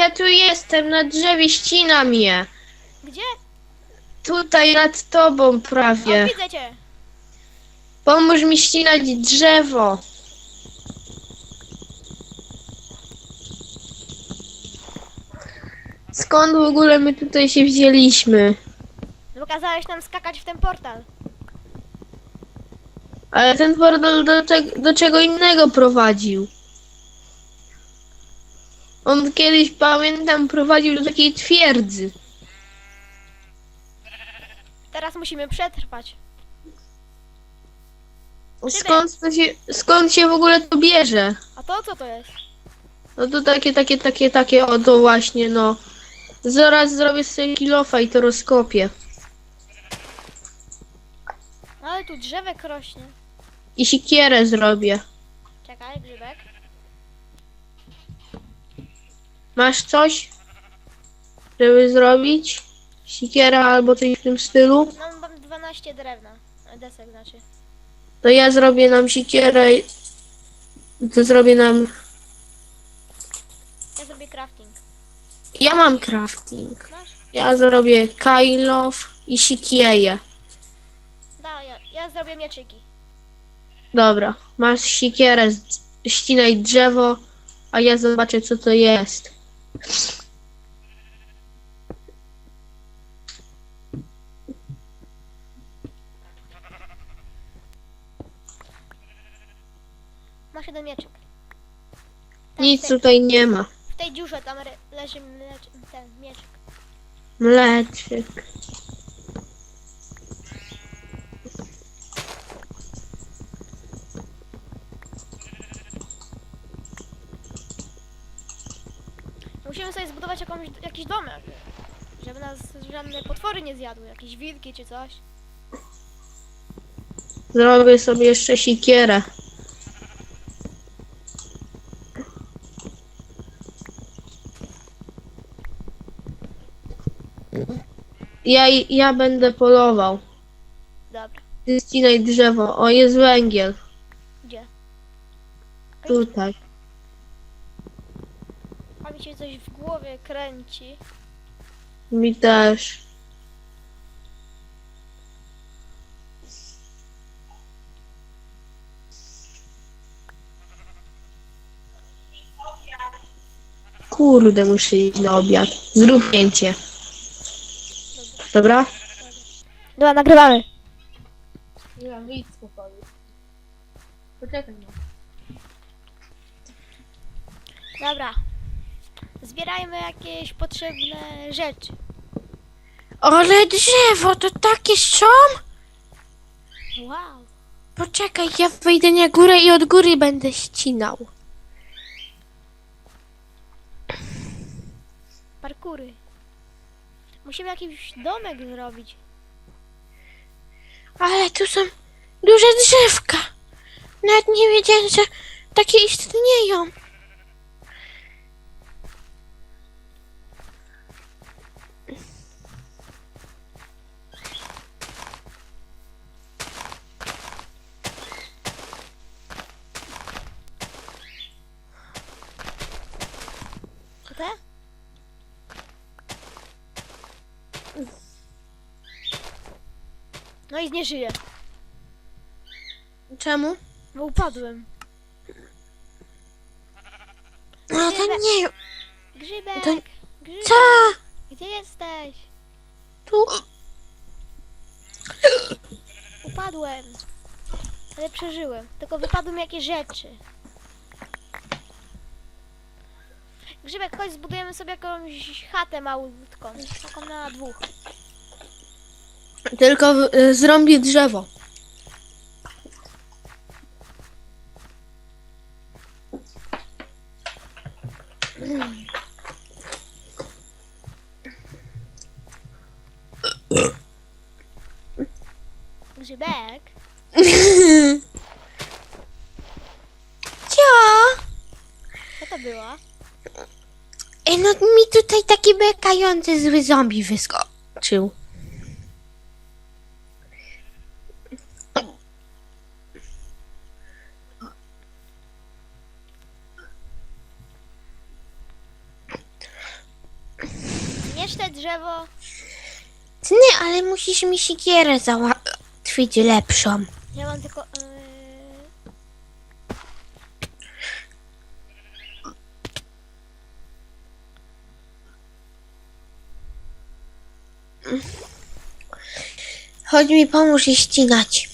Ja tu jestem, na drzewie ścina mnie. Gdzie? Tutaj nad tobą O, prawie. widzę cię. Pomóż mi ścinać drzewo. Skąd w ogóle my tutaj się wzięliśmy? Bo kazałeś nam skakać w ten portal. Ale ten portal do, czeg- do czego innego prowadził. On kiedyś, pamiętam, prowadził do takiej twierdzy. Teraz musimy przetrwać. Skąd, to się, skąd się w ogóle to bierze? A to co to jest? No to takie, takie, takie, takie, o to właśnie, no. Zaraz zrobię sobie kilofa i to rozkopię. Ale tu drzewek rośnie. I sikierę zrobię. Czekaj, grzybek. Masz coś, żeby zrobić? Sikiera albo coś w tym stylu? No, mam 12 drewna. Desek znaczy. To ja zrobię nam sikierę. i- To zrobię nam... Ja zrobię crafting. Ja mam crafting. Masz? Ja zrobię kailof i sikieję. Da, ja, ja zrobię mieczyki. Dobra, masz sikierę, z- ścinaj drzewo, a ja zobaczę co to jest. Masz jeden mieczyk. Tam Nic w, tej, tutaj nie ma. w tej dziurze tam re, leży mlecz, ten mieczyk. Mleczyk. Musimy sobie zbudować jakąś, jakiś domek. Żeby nas żadne potwory nie zjadły. Jakieś wilki czy coś. Zrobię sobie jeszcze sikierę. Ja, ja będę polował. Dobra. Ty ścinaj drzewo. O, jest węgiel. Gdzie? Tutaj. Mi się coś w głowie kręci. Mi też. Kurde, muszę iść na obiad. Zrób zdjęcie. Dobra? Dobra, nagrywamy. Nie, wyjdź spokojnie. Poczekaj no. Dobra. Zbierajmy jakieś potrzebne rzeczy. Ale drzewo, to takie są? Wow. Poczekaj, ja wejdę na górę i od góry będę ścinał. Parkury. Musimy jakiś domek zrobić. Ale tu są duże drzewka. Nawet nie wiedziałem, że takie istnieją. Co te? No i nie żyję, Czemu? bo upadłem. No to nie. Grzybek! To- Grzybek! Co? Gdzie jesteś? Tu. Upadłem. Ale przeżyłem. Tylko wypadły mi jakieś rzeczy. Grzybek, chodź zbudujemy sobie jakąś chatę małutką. Taką na dwóch. Tylko y, zrąbię drzewo. Grzybek? Cio! Co to było? Ej, no mi tutaj taki bekający zły zombie wyskoczył. Wiesz te drzewo? Nie, ale musisz mi sikierę załatwić lepszą. Ja mam tylko... Yy... Chodź mi pomóż je ścinać.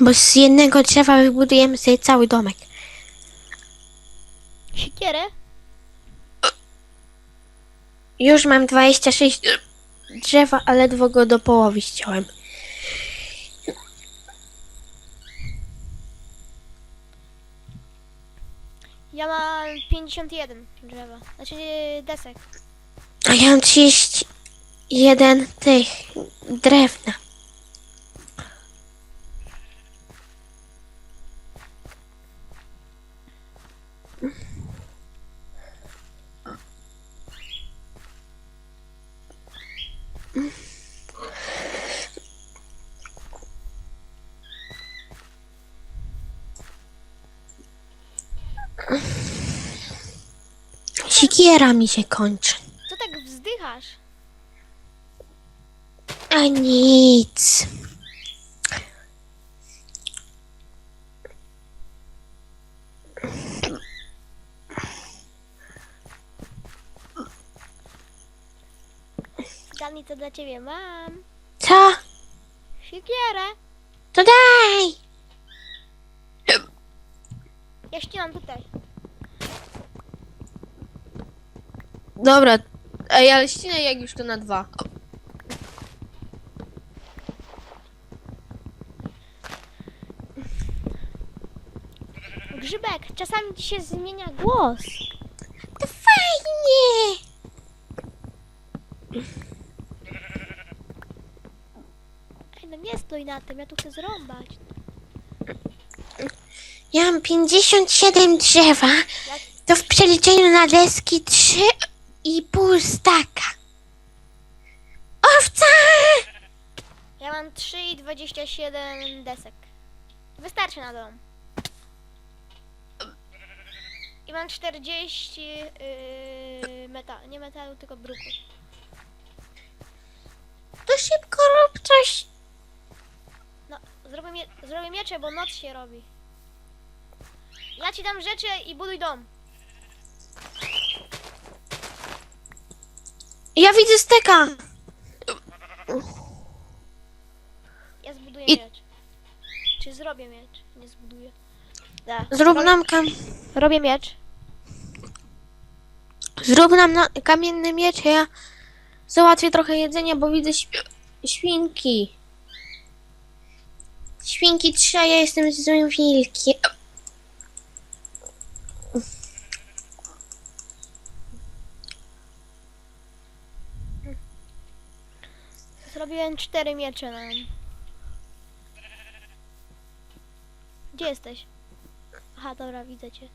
Bo z jednego drzewa wybudujemy sobie cały domek. Sikierę? Już mam 26 drzewa, ale ledwo go do połowy ściąłem. Ja mam 51 drzewa. Znaczy yy, desek. A ja mam 31 tych drewna. Sikiera mi się kończy. Co tak wzdychasz? A nic. Dani, to dla ciebie mam. Co? Sikierę. To daj! Ja ścinam tutaj. Dobra, ej, ale ścinaj jak już to na dwa. Grzybek, czasami ci się zmienia głos. To fajnie! Ej, no nie stój na tym, ja tu chcę zrąbać. Ja mam 57 drzewa. To w przeliczeniu na deski 3 i pół staka. Owca! Ja mam 3 i 27 desek. Wystarczy na dom. I mam 40 yy, metalu, nie metalu, tylko bruku. To szybko rób coś. No, zrobię, mie zrobię miecze, bo noc się robi. Ja ci dam rzeczy i buduj dom. Ja widzę steka. Ja zbuduję I- miecz. Czy zrobię miecz? Nie zbuduję. Da. Zrób nam kam... Robię miecz. Zrób nam na... kamienny miecz, a ja załatwię trochę jedzenia, bo widzę św... świnki. Świnki trzy, a ja jestem złym wilkiem. Zrobiłem cztery miecze nam. Gdzie jesteś? Aha, dobra, widzę cię.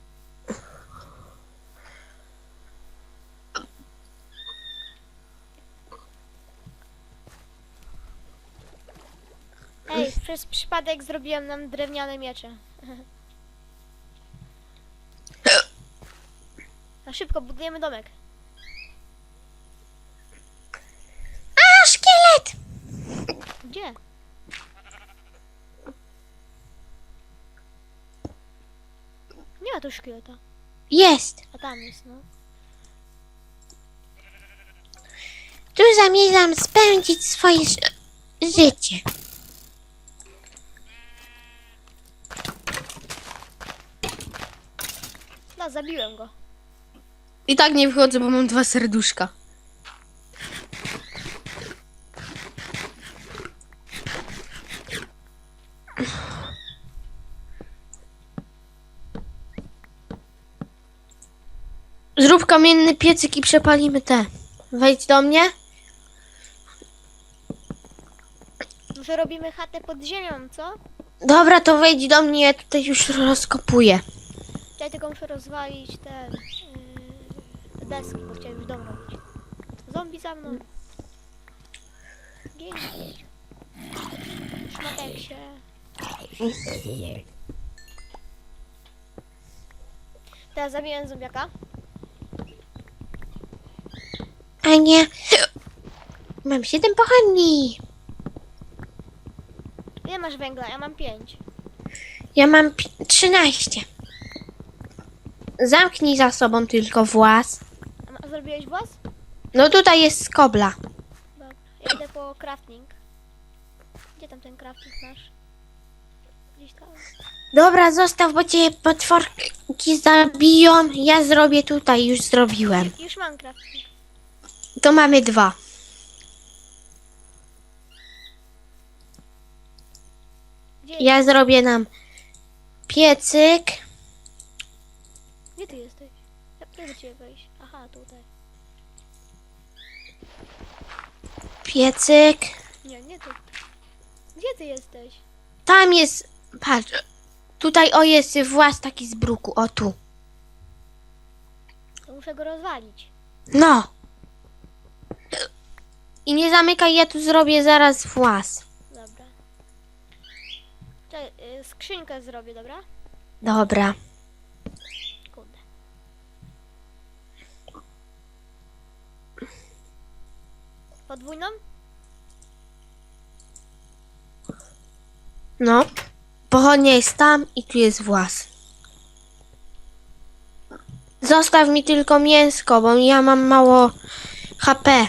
Ej, przez przypadek zrobiłem nam drewniane miecze. Na szybko budujemy domek. A, szkielet! Gdzie? Nie ma tu szkieleta. Jest. A tam jest, no. Tu zamierzam spędzić swoje ży- życie. No, zabiłem go. I tak nie wchodzę, bo mam dwa serduszka. Zrób kamienny piecyk i przepalimy te. Wejdź do mnie. Może robimy chatę pod ziemią, co? Dobra, to wejdź do mnie, ja tutaj już rozkopuję. Ja tylko muszę rozwalić te yy, deski, bo chciałem już dom robić. Zombie za mną. Dzięki. Szmatek się. Teraz zabiłem zombiaka. Fajnie. Mam 7 pochodni. Ile masz węgla? Ja mam 5. Ja mam pi- 13. Zamknij za sobą tylko włas. A, ma- zrobiłeś włas? No tutaj jest skobla. Dobra. Ja idę po crafting. Gdzie tam ten crafting masz? Gdzieś tam. Dobra, zostaw, bo cię potworki zabiją. Ja zrobię tutaj, już zrobiłem. Już mam crafting. To mamy dwa. Ja zrobię nam piecyk. gdzie ty jesteś? Ja próbuję ciebie wejść. Aha, tutaj. Piecyk. Nie, nie tu. Gdzie ty jesteś? Tam jest, patrz, tutaj o jest włas taki z bruku, o tu. To muszę go rozwalić. No. I nie zamykaj, ja tu zrobię zaraz włas. Dobra. Czekaj, y, skrzynkę zrobię, dobra? Dobra. Kurde. Podwójną? No. Pochodnia jest tam i tu jest włas. Zostaw mi tylko mięsko, bo ja mam mało HP.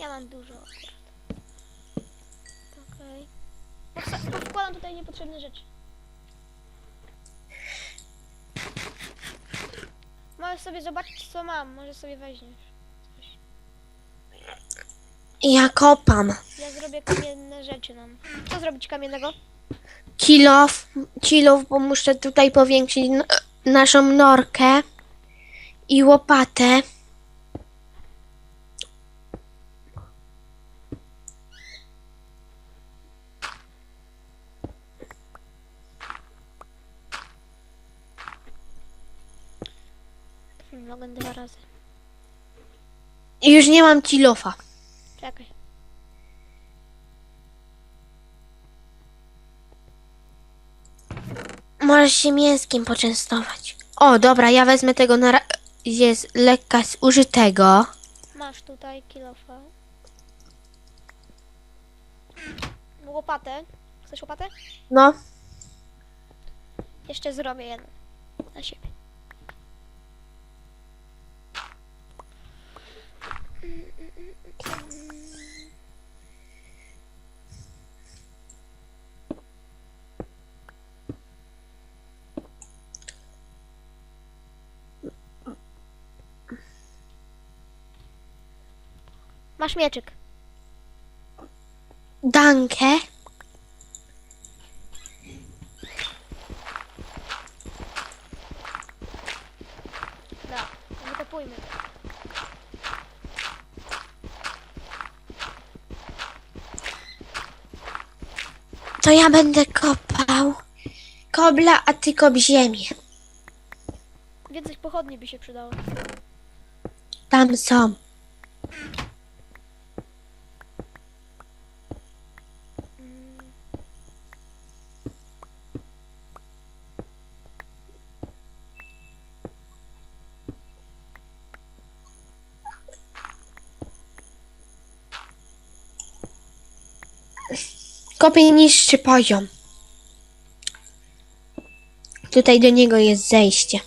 Ja mam dużo akurat. Okej. Okay. Wkładam tutaj niepotrzebne rzeczy. Możesz sobie zobaczyć co mam, może sobie weźmiesz. Ja kopam. Ja zrobię kamienne rzeczy nam. Co zrobić kamiennego? Kilof, kilof, bo muszę tutaj powiększyć n- naszą norkę i łopatę. Mogę dwa razy. I już nie mam kilofa. Czekaj. Możesz się mięskiem poczęstować. O, dobra, ja wezmę tego na razie z lekka zużytego. Masz tutaj kilofa. Łopatę. Chcesz łopatę? No, Jeszcze zrobię jedną. Na siebie. Masz mieczyk. dankę. Da. Wykopujmy. To ja będę kopał kobla, a ty kop ziemię. Więcej pochodni by się przydało. Tam są. Kopię niższy poziom. Tutaj do niego jest zejście.